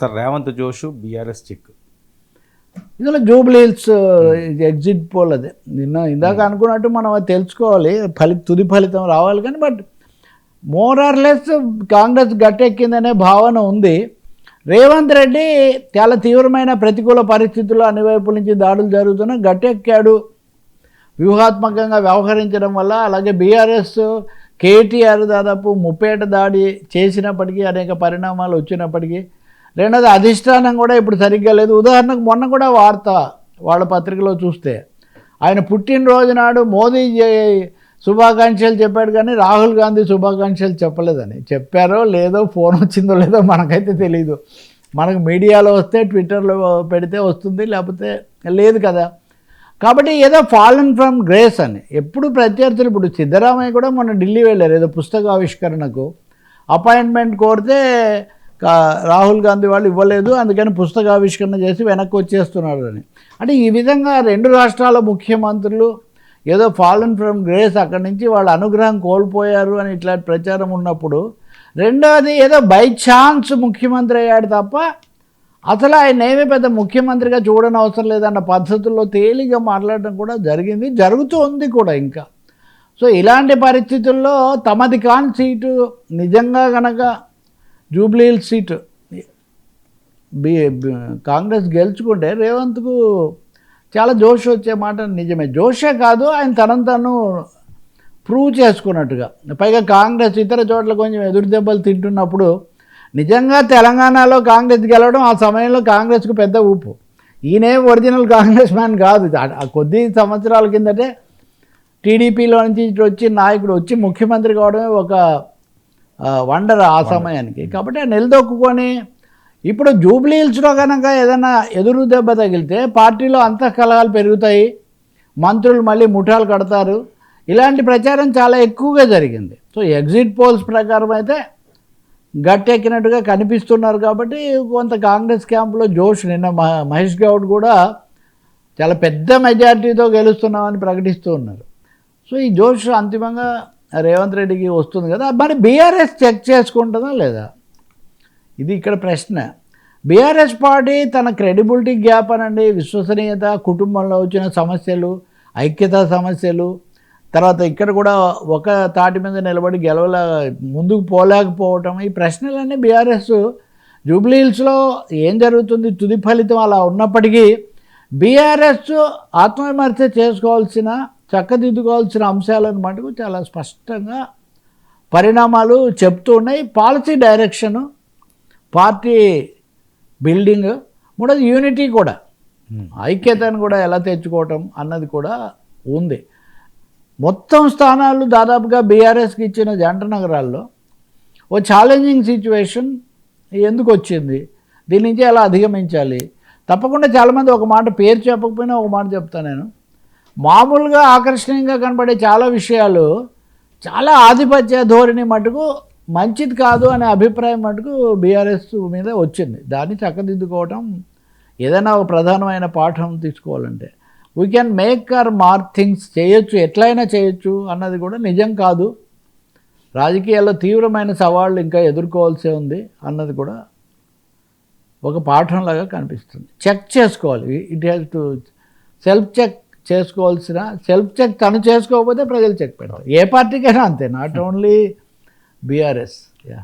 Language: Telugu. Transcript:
సార్ రేవంత్ జోషు బీఆర్ఎస్ చిక్. ఇందులో జూబ్లీహిల్స్ ఎగ్జిట్ పోల్ అదే. నిన్న ఇందాక అనుకున్నట్టు మనం అది తెలుసుకోవాలి. ఫలి తుది ఫలితం రావాలి కానీ but more or less Congress గట్టెక్కిందనే భావన ఉంది. రేవంత్ రెడ్డి చాలా తీవ్రమైన ప్రతికూల పరిస్థితుల్లో అన్ని వైపుల నుంచి దాడులు జరుగుతున్నా గట్టెక్కాడు. వ్యూహాత్మకంగా వ్యవహరించడం వల్ల అలాగే బీఆర్ఎస్ కేటీఆర్ దాదాపు ముప్పేట దాడి చేసినప్పటికీ అనేక పరిణామాలు వచ్చినప్పటికీ రెండోది అధిష్టానం కూడా ఇప్పుడు సరిగ్గా లేదు. ఉదాహరణకు మొన్న కూడా వార్త వాళ్ళ పత్రికలో చూస్తే ఆయన పుట్టినరోజు నాడు మోదీ శుభాకాంక్షలు చెప్పాడు కానీ రాహుల్ గాంధీ శుభాకాంక్షలు చెప్పలేదని. చెప్పారో లేదో ఫోన్ వచ్చిందో లేదో మనకైతే తెలియదు మనకు మీడియాలో వస్తే ట్విట్టర్లో పెడితే వస్తుంది లేకపోతే లేదు కదా. కాబట్టి ఏదో ఫాలన్ ఫ్రమ్ గ్రేస్ అని. ఎప్పుడు ప్రత్యర్థులు ఇప్పుడు సిద్ధరామయ్య కూడా మొన్న ఢిల్లీ వెళ్ళారు. ఏదో పుస్తక ఆవిష్కరణకు. అపాయింట్మెంట్ కోరితే రాహుల్ గాంధీ వాళ్ళు ఇవ్వలేదు అందుకని పుస్తకావిష్కరణ చేసి వెనక్కి వచ్చేస్తున్నారు అని అంటే ఈ విధంగా రెండు రాష్ట్రాల ముఖ్యమంత్రులు ఏదో ఫాలన్ ఫ్రమ్ గ్రేస్ అక్కడి నుంచి వాళ్ళ అనుగ్రహం కోల్పోయారు అని ఇట్లాంటి ప్రచారం ఉన్నప్పుడు రెండవది ఏదో బై ఛాన్స్ ముఖ్యమంత్రి అయ్యాడు తప్ప అసలు ఆయన ఏమీ పెద్ద ముఖ్యమంత్రిగా చూడని అవసరం లేదన్న పద్ధతుల్లో తేలిగా మాట్లాడడం కూడా జరిగింది జరుగుతూ ఉంది కూడా ఇంకా. సో ఇలాంటి పరిస్థితుల్లో తమది కాని సీటు నిజంగా కనుక జూబ్లీహిల్ సీటు. బి కాంగ్రెస్ గెలుచుకుంటే రేవంత్కు చాలా జోష్ వచ్చే మాట నిజమే. జోషే కాదు ఆయన తనను తను ప్రూవ్ చేసుకున్నట్టుగా. పైగా కాంగ్రెస్ ఇతర చోట్ల కొంచెం ఎదురు దెబ్బలు తింటున్నప్పుడు నిజంగా తెలంగాణలో కాంగ్రెస్ గెలవడం ఆ సమయంలో కాంగ్రెస్కు పెద్ద ఊపు. ఈయనే ఒరిజినల్ కాంగ్రెస్ మ్యాన్ కాదు. కొద్ది సంవత్సరాల కిందటే టీడీపీలో నుంచి వచ్చి నాయకుడు వచ్చి ముఖ్యమంత్రి కావడమే ఒక వండర్ ఆ సమయానికి. కాబట్టి నిలదొక్కుని ఇప్పుడు జూబ్లీహిల్స్లో కనుక ఏదైనా ఎదురు దెబ్బ తగిలితే పార్టీలో అంతఃకలహాలు పెరుగుతాయి మంత్రులు మళ్ళీ ముఠాలు కడతారు. ఇలాంటి ప్రచారం చాలా ఎక్కువగా జరిగింది. సో ఎగ్జిట్ పోల్స్ ప్రకారం అయితే గట్టెక్కినట్టుగా కనిపిస్తున్నారు కాబట్టి కొంత కాంగ్రెస్ క్యాంపులో జోష్ నిన్న మహ- మహేష్ గౌడ్ కూడా చాలా పెద్ద మెజారిటీతో గెలుస్తున్నామని ప్రకటిస్తూ ఉన్నారు. సో ఈ జోష్ అంతిమంగా రేవంత్ రెడ్డికి వస్తుంది కదా మరి బీఆర్ఎస్ చెక్ చేసుకుంటుందా లేదా? ఇది ఇక్కడ ప్రశ్న. బీఆర్ఎస్ పార్టీ తన క్రెడిబిలిటీ గ్యాప్ అనండి విశ్వసనీయత కుటుంబంలో వచ్చిన సమస్యలు ఐక్యత సమస్యలు తర్వాత ఇక్కడ కూడా ఒక తాటి మీద నిలబడి గెలవల ముందుకు పోలేకపోవటం ఈ ప్రశ్నలన్నీ బీఆర్ఎస్ జూబ్లీహిల్స్లో ఏం జరుగుతుంది తుది ఫలితం అలా ఉన్నప్పటికీ బీఆర్ఎస్ ఆత్మవిమర్శ చేసుకోవాల్సిన చక్కదిద్దుకోవాల్సిన అంశాలను మటుకు చాలా స్పష్టంగా పరిణామాలు చెప్తూ ఉన్నాయి. పాలసీ డైరెక్షను పార్టీ బిల్డింగ్ మూడోది యూనిటీ కూడా. ఐక్యతను కూడా ఎలా తెచ్చుకోవటం అన్నది కూడా ఉంది. మొత్తం స్థానాలు దాదాపుగా బీఆర్ఎస్కి ఇచ్చిన జంట నగరాల్లో ఓ ఛాలెంజింగ్ సిచ్యువేషన్ ఎందుకు వచ్చింది? దీని నుంచి ఎలా అధిగమించాలి? తప్పకుండా చాలామంది ఒక మాట పేరు చెప్పకపోయినా ఒక మాట చెప్తాను నేను. మామూలుగా ఆకర్షణీయంగా కనబడే చాలా విషయాలు చాలా ఆధిపత్య ధోరణి మటుకు మంచిది కాదు అనే అభిప్రాయం మటుకు బీఆర్ఎస్ మీద వచ్చింది. దాన్ని చక్కదిద్దుకోవటం ఏదైనా ఒక ప్రధానమైన పాఠం తీసుకోవాలంటే. We can make or more things చేయొచ్చు ఎట్లయినా చేయొచ్చు అన్నది కూడా నిజం కాదు. రాజకీయాల్లో తీవ్రమైన సవాళ్ళు ఇంకా ఎదుర్కోవాల్సి ఉంది అన్నది కూడా ఒక పాఠంలాగా కనిపిస్తుంది. చెక్ చేసుకోవాలి. It has to self check చేసుకోవాల్సిన సెల్ఫ్ చెక్ తను చేసుకోకపోతే ప్రజలు చెక్ పెడతారు ఏ పార్టీకైనా అంతే నాట్ ఓన్లీ బీఆర్ఎస్. యా.